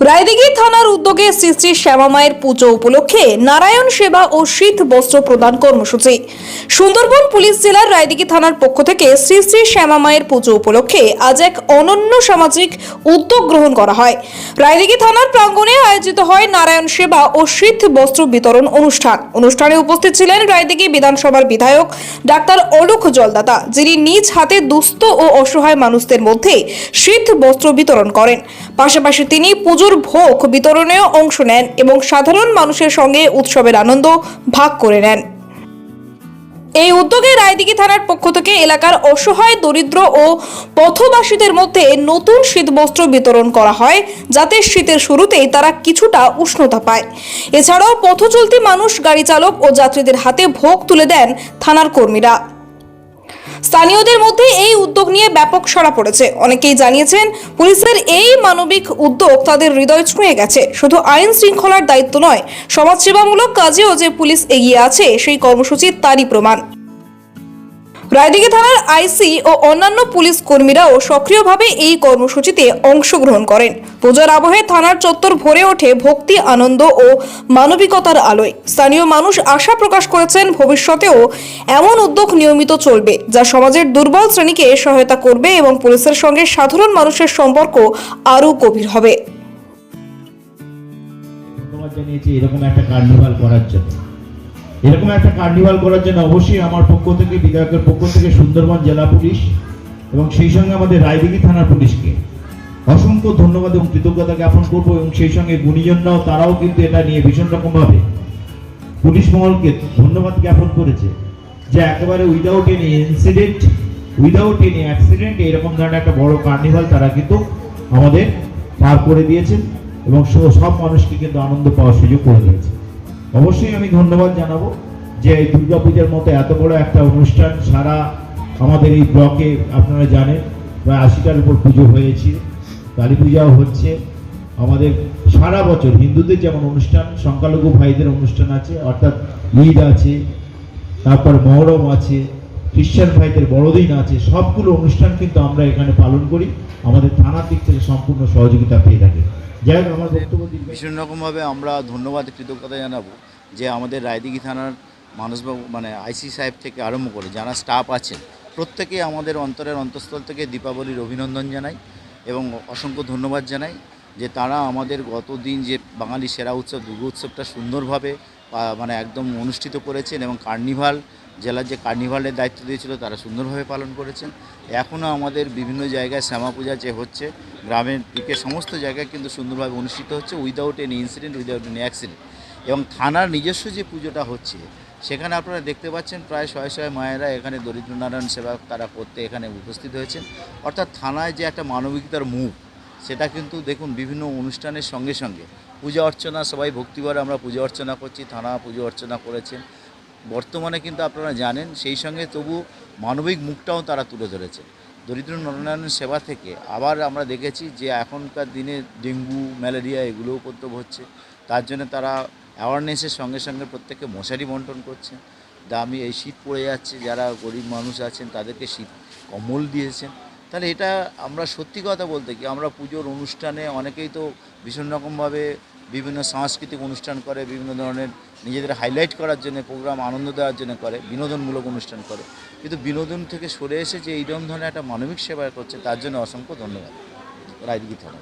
রায়দিঘি থানার উদ্যোগে শ্রী শ্রী শ্যামামায়ের পুজো উপলক্ষে নারায়ণ সেবা ও শীত বস্ত্র প্রদান কর্মসূচি। সুন্দরবন পুলিশ জেলার রায়দিঘি থানার পক্ষ থেকে শ্রী শ্রী শ্যামামায়ের পুজো উপলক্ষে আজ এক অনন্য সামাজিক উদ্যোগ গ্রহণ করা হয়। রায়দিঘি থানার প্রাঙ্গণে আয়োজিত হয় নারায়ণ সেবা ও শীত বস্ত্র বিতরণ অনুষ্ঠান। অনুষ্ঠানে উপস্থিত ছিলেন রায়দিঘি বিধানসভার বিধায়ক ডাক্তার অলোক জলদাতা, যিনি নিজ হাতে দুস্থ ও অসহায় মানুষদের মধ্যে শীত বস্ত্র বিতরণ করেন। পাশাপাশি তিনি পুজোর ভোগ বিতরণেও অংশ নেন এবং সাধারণ মানুষের সঙ্গে উৎসবের আনন্দ ভাগ করে নেন। এই উদ্যোগে রায়দিঘি থানার পক্ষ থেকে এলাকার অসহায়, দরিদ্র ও পথবাসীদের মধ্যে নতুন শীতবস্ত্র বিতরণ করা হয়, যাতে শীতের শুরুতেই তারা কিছুটা উষ্ণতা পায়। এছাড়াও পথচলতি মানুষ গাড়ি চালক ও যাত্রীদের হাতে ভোগ তুলে দেন থানার কর্মীরা। স্থানীয়দের মধ্যে এই উদ্যোগ নিয়ে ব্যাপক সরা পড়েছে। অনেকেই জানিয়েছেন, পুলিশের এই মানবিক উদ্যোগ তাদের হৃদয় ছুঁয়ে গেছে। শুধু আইন শৃঙ্খলার দায়িত্ব নয়, সমাজসেবামূলক কাজেও যে পুলিশ এগিয়ে আছে, সেই কর্মসূচির তারই প্রমাণ। রায়দিঘি থানার আইসি ও অন্যান্য পুলিশ কর্মীরাও সক্রিয়ভাবে এই কর্মসূচিতে অংশগ্রহণ করেন। পূজার আবহে থানার চত্বর ভরে ওঠে ভক্তি, আনন্দ ও মানবিকতার আলোয়। স্থানীয় মানুষ আশা প্রকাশ করেছেন ভবিষ্যতেও এমন উদ্যোগ নিয়মিত চলবে, যা সমাজের দুর্বল শ্রেণীকে সহায়তা করবে এবং পুলিশের সঙ্গে সাধারণ মানুষের সম্পর্ক আরও গভীর হবে। জানিয়েছি, এরকম একটা কার্নিভাল করার জন্য। এরকম একটা কার্নিভাল করার জন্য অবশ্যই আমার পক্ষ থেকে, বিধায়কের পক্ষ থেকে সুন্দরবন জেলা পুলিশ এবং সেই সঙ্গে আমাদের রায়দিঘি থানার পুলিশকে অসংখ্য ধন্যবাদ এবং কৃতজ্ঞতা জ্ঞাপন করব এবং সেই সঙ্গে গুণীজনরাও, তারাও কিন্তু এটা নিয়ে ভীষণ রকমভাবে পুলিশ মহলকে ধন্যবাদ জ্ঞাপন করেছে যে একেবারে without any incident without any accident এরকম ধরনের একটা বড় কার্নিভাল তারা কিন্তু আমাদের পার করে দিয়েছেন এবং সব মানুষকে কিন্তু আনন্দ পাওয়ার সুযোগ করে দিয়েছে অবশ্যই আমি ধন্যবাদ জানাব যে এই দুর্গাপূজার মতো এত বড় একটা অনুষ্ঠান সারা আমাদের এই ব্লকে আপনারা জানেন, প্রায় আশিটার উপর পুজো হয়েছে, কালী পূজাও হচ্ছে। আমাদের সারা বছর হিন্দুদের যেমন অনুষ্ঠান, সংখ্যালঘু ভাইদের অনুষ্ঠান আছে, অর্থাৎ ঈদ আছে, তারপর মহরম আছে খ্রিস্টান ভাইদের বড়দিন আছে, সবগুলো অনুষ্ঠান কিন্তু আমরা এখানে পালন করি। আমাদের থানার দিক থেকে সম্পূর্ণ সহযোগিতা পেয়ে থাকি। ভীষণ রকমভাবে আমরা ধন্যবাদ, কৃতজ্ঞতা জানাব যে আমাদের রায়দিঘি থানার মানুষবাবু মানে আইসি সাহেব থেকে আরম্ভ করে যারা স্টাফ আছেন, প্রত্যেকে আমাদের অন্তরের অন্তঃস্থল থেকে দীপাবলির অভিনন্দন জানাই এবং অসংখ্য ধন্যবাদ জানাই যে তারা আমাদের গতদিন যে বাঙালি সেরা উৎসব, দুর্গা উৎসবটা সুন্দরভাবে মানে একদম অনুষ্ঠিত করেছেন এবং কার্নিভাল জেলার যে কার্নিভালের দায়িত্ব দিয়েছিল, তারা সুন্দরভাবে পালন করেছেন। এখনও আমাদের বিভিন্ন জায়গায় শ্যামা পূজা যে হচ্ছে, গ্রামের দিকে সমস্ত জায়গায় কিন্তু সুন্দরভাবে অনুষ্ঠিত হচ্ছে without any incident without any accident এবং থানার নিজস্ব যে পুজোটা হচ্ছে, সেখানে আপনারা দেখতে পাচ্ছেন প্রায় শয়ে শয়ে মায়েরা এখানে দরিদ্র নারায়ণ সেবা তারা করতে এখানে উপস্থিত হয়েছেন। অর্থাৎ থানায় যে একটা মানবিকতার মুখ, সেটা কিন্তু দেখুন বিভিন্ন অনুষ্ঠানের সঙ্গে সঙ্গে। পূজা অর্চনা, সবাই ভক্তিভরে আমরা পূজা অর্চনা করছি, থানা পুজো অর্চনা করেছেন। বর্তমানে কিন্তু আপনারা জানেন, সেই সঙ্গে তবু মানবিক মুখটাও তারা তুলে ধরেছে। দরিদ্র নরনারায়ণ সেবা থেকে আবার আমরা দেখেছি যে এখনকার দিনে ডেঙ্গু, ম্যালেরিয়া এগুলোও উপদ্রব হচ্ছে। তার জন্য তারা অ্যাওয়ারনেসের সঙ্গে সঙ্গে প্রত্যেককে মশারি বন্টন করছেন দামি এই শীত পড়ে যাচ্ছে, যারা গরিব মানুষ আছেন তাদেরকে শীত কম্বল দিয়েছেন। তাহলে এটা আমরা সত্যি কথা বলতে কি, আমরা পুজোর অনুষ্ঠানে অনেকেই তো ভীষণ রকমভাবে বিভিন্ন সাংস্কৃতিক অনুষ্ঠান করে, বিভিন্ন ধরনের নিজেদের হাইলাইট করার জন্য প্রোগ্রাম আনন্দ দেওয়ার জন্য করে, বিনোদনমূলক অনুষ্ঠান করে। কিন্তু বিনোদন থেকে সরে এসে যে এইরকম ধরনের একটা মানবিক সেবা করছে, তার জন্য অসংখ্য ধন্যবাদ। রায়দিকি থানা